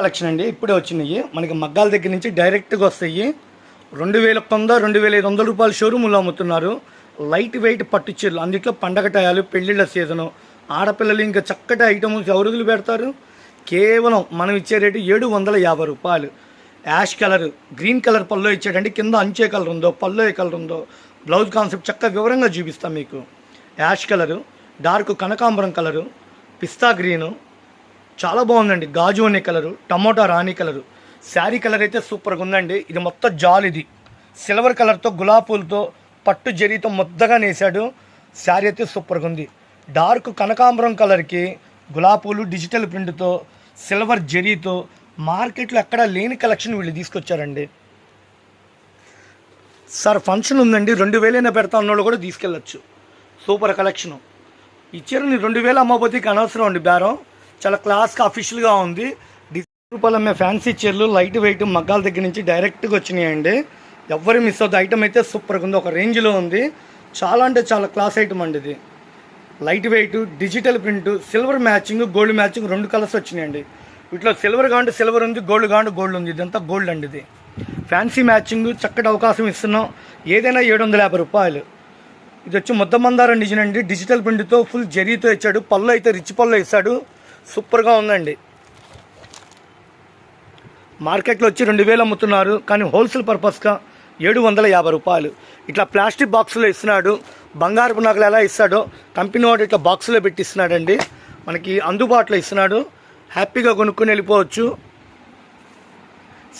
Collection అండి ఇప్పుడే వచ్చినాయి. మనకి మగ్గాల దగ్గర నుంచి డైరెక్ట్గా వస్తాయి. రెండు వేల వంద రెండు వేల ఐదు వందల రూపాయల షోరూములో అమ్ముతున్నారు. లైట్ వెయిట్ పట్టు చీరలు అందుట్లో పండగ టయాలు పెళ్ళిళ్ళ సీజను. ఆడపిల్లలు ఇంకా చక్కటి ఐటమ్స్ ఎవరుదులు పెడతారు? కేవలం మనం ఇచ్చే రేటు ఏడు వందల యాభై రూపాయలు. యాష్ కలర్ గ్రీన్ కలర్ పల్లో ఇచ్చాడండి. కింద అంచే కలర్ ఉందో పల్లో ఏ కలర్ ఉందో బ్లౌజ్ కాన్సెప్ట్ చక్కగా వివరంగా చూపిస్తాం మీకు. యాష్ కలరు డార్క్ కనకాంబరం కలరు పిస్తా గ్రీను చాలా బాగుందండి. గాజు అనే కలరు టమోటా రాణి కలరు శారీ కలర్ అయితే సూపర్గా ఉందండి. ఇది మొత్తం జాల్ ఇది. సిల్వర్ కలర్తో గులాబీ పూలతో పట్టు జరీతో ముద్దగా నేసాడు. శారీ అయితే సూపర్గా ఉంది. డార్క్ కనకాంబరం కలర్కి గులాబీ పూలు డిజిటల్ ప్రింట్తో సిల్వర్ జరీతో మార్కెట్లో ఎక్కడా లేని కలెక్షన్ వీళ్ళు తీసుకొచ్చారండి. సార్ ఫంక్షన్ ఉందండి. రెండు వేలైనా పెడతా ఉన్నోళ్ళు కూడా తీసుకెళ్ళచ్చు. సూపర్ కలెక్షను ఈ చీరని రెండు వేలు అమ్మకపోతే అనవసరం అండి బేరం. చాలా క్లాస్గా అఫీషియల్గా ఉంది. డిజైన్ రూపాయలు ఫ్యాన్సీ చీరలు లైట్ వెయిట్ మగ్గాల దగ్గర నుంచి డైరెక్ట్గా వచ్చినాయండి. ఎవరు మిస్ అవుతుంది ఐటమ్ అయితే సూపర్గా ఉంది. ఒక రేంజ్లో ఉంది. చాలా అంటే చాలా క్లాస్ ఐటమ్ అండి ఇది. Light weight digital print silver matching gold matching రెండు కలర్స్ వచ్చినాయండి. వీటిలో సిల్వర్ కాంటే సిల్వర్ ఉంది గోల్డ్ కాంటే గోల్డ్ ఉంది. ఇదంతా గోల్డ్ అండి ఇది. ఫ్యాన్సీ మ్యాచింగ్ చక్కటి అవకాశం ఇస్తున్నాం. ఏదైనా ఏడు వందల యాభై రూపాయలు. ఇది వచ్చి ముద్దమందారం డిజైన్ అండి. డిజిటల్ ప్రింట్తో ఫుల్ జరీతో ఇచ్చాడు. పళ్ళు అయితే రిచ్ పళ్ళు ఇస్తాడు సూపర్గా ఉందండి. మార్కెట్లో వచ్చి రెండు వేలు అమ్ముతున్నారు కానీ హోల్సేల్ పర్పస్గా ఏడు వందల యాభై రూపాయలు. ఇట్లా ప్లాస్టిక్ బాక్సులో ఇస్తున్నాడు బంగారపు నగలు ఎలా ఇస్తాడో కంపెనీ వాడు ఇట్లా బాక్సులో పెట్టి ఇస్తున్నాడండి మనకి అందుబాటులో ఇస్తున్నాడు. హ్యాపీగా కొనుక్కొని వెళ్ళిపోవచ్చు.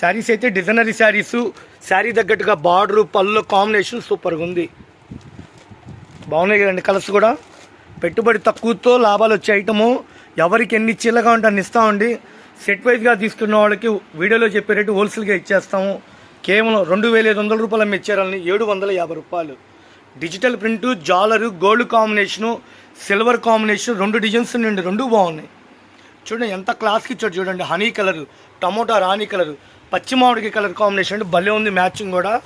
శారీస్ అయితే డిజైనరీ శారీస్ శారీ తగ్గట్టుగా బార్డరు పళ్ళు కాంబినేషన్ సూపర్గా ఉంది. బాగున్నాయి కదండి కలర్స్ కూడా. పెట్టుబడి తక్కువతో లాభాలు వచ్చే ఐటము. ఎవరికి ఎన్ని చీలగా ఉంటే అన్ని ఇస్తామండి. సెట్ వైజ్గా తీసుకున్న వాళ్ళకి వీడియోలో చెప్పే రేటు హోల్సేల్గా ఇచ్చేస్తాము. కేవలం రెండు వేల ఐదు వందల రూపాయలు మెచ్చారని ఏడు వందల యాభై రూపాయలు. డిజిటల్ ప్రింట్ జాలరు గోల్డ్ కాంబినేషను సిల్వర్ కాంబినేషన్ రెండు డిజైన్స్ నుండి రెండు బాగున్నాయి. చూడండి ఎంత క్లాస్కి ఇచ్చాడు చూడండి. హనీ కలరు టమోటా రాణి కలర్ పచ్చి మామిడికి కలర్ కాంబినేషన్ అంటే భలే ఉంది మ్యాచింగ్ కూడా.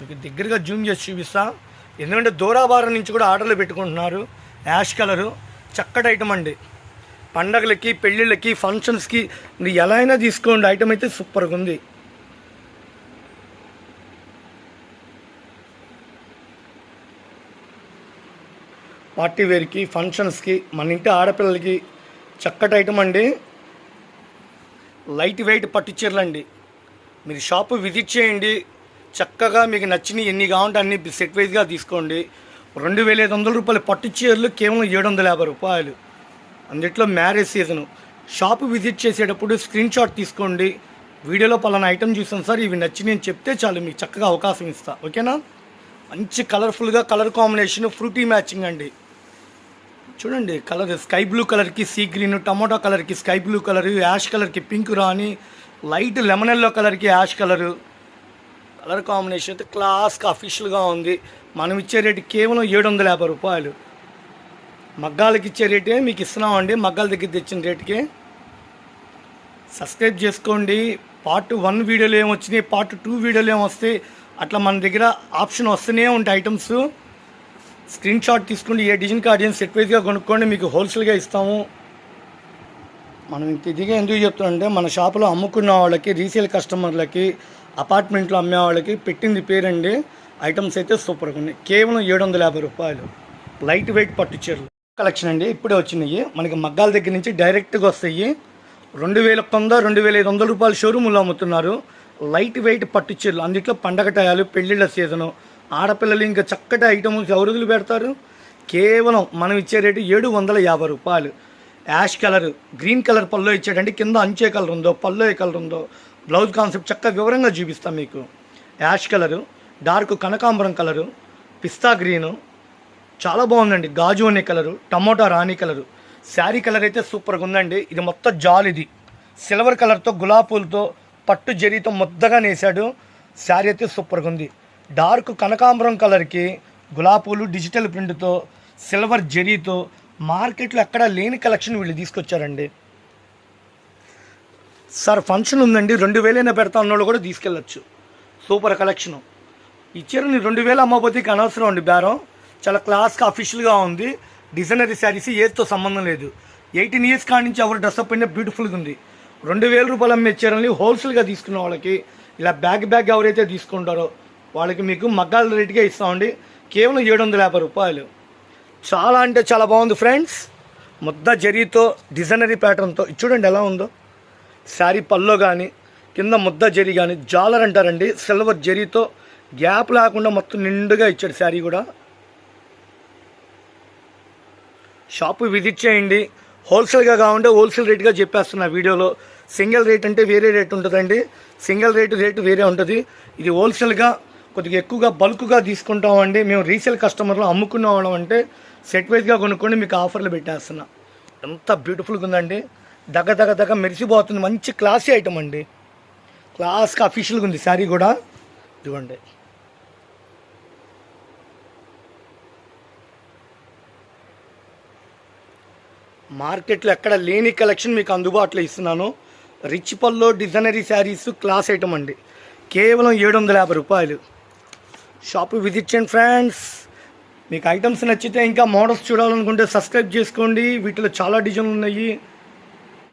మీకు దగ్గరగా జూమ్ చేసి చూపిస్తా. ఎందుకంటే దూరాభారం నుంచి కూడా ఆర్డర్లు పెట్టుకుంటున్నారు. యాష్ కలరు చక్కటి ఐటమ్ అండి. పండగలకి పెళ్ళిళ్ళకి ఫంక్షన్స్కి మీరు ఎలా అయినా తీసుకోండి. ఐటమ్ అయితే సూపర్గా ఉంది. పార్టీ వేర్కి ఫంక్షన్స్కి మన ఇంటి ఆడపిల్లలకి చక్కటి ఐటమ్ అండి. లైట్ వెయిట్ పట్టు చీరలు అండి మీరు షాపు విజిట్ చేయండి. చక్కగా మీకు నచ్చినవి ఎన్ని కావాలంటే అన్ని సెట్ వైజ్గా తీసుకోండి. రెండు వేల ఐదు వందల రూపాయలు పట్టు చీరలు కేవలం ఏడు వందల యాభై రూపాయలు. అందుట్లో మ్యారేజ్ సీజను షాపు విజిట్ చేసేటప్పుడు స్క్రీన్ షాట్ తీసుకోండి. వీడియోలో పలానా ఐటమ్ చూసాను సార్ ఇవి నచ్చి నేను చెప్తే చాలు మీకు చక్కగా అవకాశం ఇస్తా. ఓకేనా? మంచి కలర్ఫుల్గా కలర్ కాంబినేషన్ ఫ్రూటీ మ్యాచింగ్ అండి. చూడండి కలర్ స్కై బ్లూ కలర్కి సీ గ్రీన్ టమోటా కలర్కి స్కై బ్లూ కలర్ యాష్ కలర్కి పింక్ రాని లైట్ లెమన్ ఎల్లో కలర్కి యాష్ కలరు కలర్ కాంబినేషన్ అయితే క్లాస్గా అఫీషియల్గా ఉంది. మనం ఇచ్చే రేటు కేవలం ఏడు వందల యాభై రూపాయలు. మగ్గాలకి ఇచ్చే రేటే మీకు ఇస్తున్నామండి. మగ్గాల దగ్గర తెచ్చిన రేటుకే. సబ్స్క్రైబ్ చేసుకోండి. పార్ట్ వన్ వీడియోలు ఏమొచ్చినాయి పార్ట్ టూ వీడియోలు ఏమొస్తాయి అట్లా మన దగ్గర ఆప్షన్ వస్తూనే ఉంటాయి ఐటమ్స్. స్క్రీన్ షాట్ తీసుకోండి ఏ డిజైన్ కార్డియన్ సెట్ వైజ్గా కొనుక్కోండి మీకు హోల్సేల్గా ఇస్తాము. మనం ఇంత ఇదిగా ఎందుకు చెప్తున్నామంటే మన షాపులో అమ్ముకున్న వాళ్ళకి రీసేల్ కస్టమర్లకి అపార్ట్మెంట్లో అమ్మే వాళ్ళకి పెట్టింది పేరండి. ఐటమ్స్ అయితే సూపర్గా ఉన్నాయి. కేవలం ఏడు వందల యాభై రూపాయలు. లైట్ వెయిట్ పట్టు చీరలు. కలెక్షన్ అండి. ఇప్పుడే వచ్చినాయి. మనకి మగ్గాల దగ్గర నుంచి డైరెక్ట్గా వస్తాయి. రెండు వేల వంద రెండు వేల ఐదు వందల రూపాయల షోరూములో అమ్ముతున్నారు. లైట్ వెయిట్ పట్టు చీరలు అందుట్లో పండగ టయాలు పెళ్ళిళ్ళ సీజను. ఆడపిల్లలు ఇంకా చక్కటి ఐటమ్స్ ఎవరుదులు పెడతారు? కేవలం మనం ఇచ్చే రేటు ఏడు వందల యాభై రూపాయలు. యాష్ కలర్ గ్రీన్ కలర్ పల్లో ఇచ్చాడండి కింద అంచే కలర్ ఉందో పల్లో ఏ కలర్ ఉందో బ్లౌజ్ కాన్సెప్ట్ చక్కగా వివరంగా చూపిస్తాం మీకు. యాష్ కలరు డార్క్ కనకాంబరం కలరు పిస్తా గ్రీను చాలా బాగుందండి. గాజు అనే కలరు టమోటా రాణి కలరు. శారీ కలర్ అయితే సూపర్గా ఉందండి. ఇది మొత్తం జాల్ ఇది. సిల్వర్ కలర్తో గులాబీ పూలతో పట్టు జరీతో ముద్దగా నేసాడు. శారీ అయితే సూపర్గా ఉంది. డార్క్ కనకాంబరం కలర్కి గులాబీ పూలు డిజిటల్ ప్రింట్తో సిల్వర్ జరీతో మార్కెట్లో ఎక్కడా లేని కలెక్షన్ వీళ్ళు తీసుకొచ్చారండి. సార్ ఫంక్షన్ ఉందండి. రెండు వేలైనా పెడతా ఉన్నోళ్ళు కూడా తీసుకెళ్ళచ్చు. Super collection. ఈ చీరని రెండు వేలు అమ్మకపోతే అనవసరం అండి బేరం. చాలా క్లాస్గా అఫీషియల్గా ఉంది. డిజైనరీ శారీస్ ఏజ్తో సంబంధం లేదు. ఎయిటీన్ ఇయర్స్ కాడి నుంచి ఎవరు డ్రెస్అప్ అయినా బ్యూటిఫుల్గా ఉంది. రెండు వేల రూపాయలు అమ్మే చీరల్ని హోల్సేల్గా తీసుకున్న వాళ్ళకి ఇలా బ్యాగ్ బ్యాగ్ ఎవరైతే తీసుకుంటారో వాళ్ళకి మీకు మగ్గాల రేటుగా ఇస్తామండి. కేవలం ఏడు వందల యాభై రూపాయలు. చాలా అంటే చాలా బాగుంది ఫ్రెండ్స్ ముద్ద జరీతో డిజైనరీ ప్యాటర్న్తో చూడండి ఎలా ఉందో. శారీ పల్లో కానీ కింద ముద్ద జరీ కానీ జాలర్ అంటారండి. సిల్వర్ జరీతో గ్యాప్ లేకుండా మొత్తం నిండుగా ఇచ్చాడు శారీ కూడా. షాపు విజిట్ చేయండి. హోల్సేల్గా కావాలంటే హోల్సేల్ రేట్గా చెప్పేస్తున్నా వీడియోలో. సింగిల్ రేట్ అంటే వేరే రేట్ ఉంటుందండి. సింగిల్ రేటు రేటు వేరే ఉంటుంది. ఇది హోల్సేల్గా కొద్దిగా ఎక్కువగా బల్క్గా తీసుకుంటామండి. మేము రీసేల్ కస్టమర్లు అమ్ముకున్నాం అంటే సెట్ వైజ్గా కొనుక్కొని మీకు ఆఫర్లు పెట్టేస్తున్నా. ఎంత బ్యూటిఫుల్గా ఉందండి. దగ్గ దగ్గ దగ్గ మెరిసిపోతుంది. మంచి క్లాసీ ఐటమ్ అండి. క్లాస్గా అఫీషియల్గా ఉంది శారీ కూడా. ఇదిగోండి. మార్కెట్లో ఎక్కడ లేని కలెక్షన్ మీకు అందుబాటులో ఇస్తున్నాను. రిచ్ పల్లో డిజైనరీ శారీస్ క్లాస్ ఐటమ్ అండి. కేవలం ఏడు వందల యాభై రూపాయలు. షాప్ విజిట్ చేయండి ఫ్రెండ్స్. మీకు ఐటమ్స్ నచ్చితే ఇంకా మోడల్స్ చూడాలనుకుంటే సబ్స్క్రైబ్ చేసుకోండి. వీటిలో చాలా డిజైన్లు ఉన్నాయి.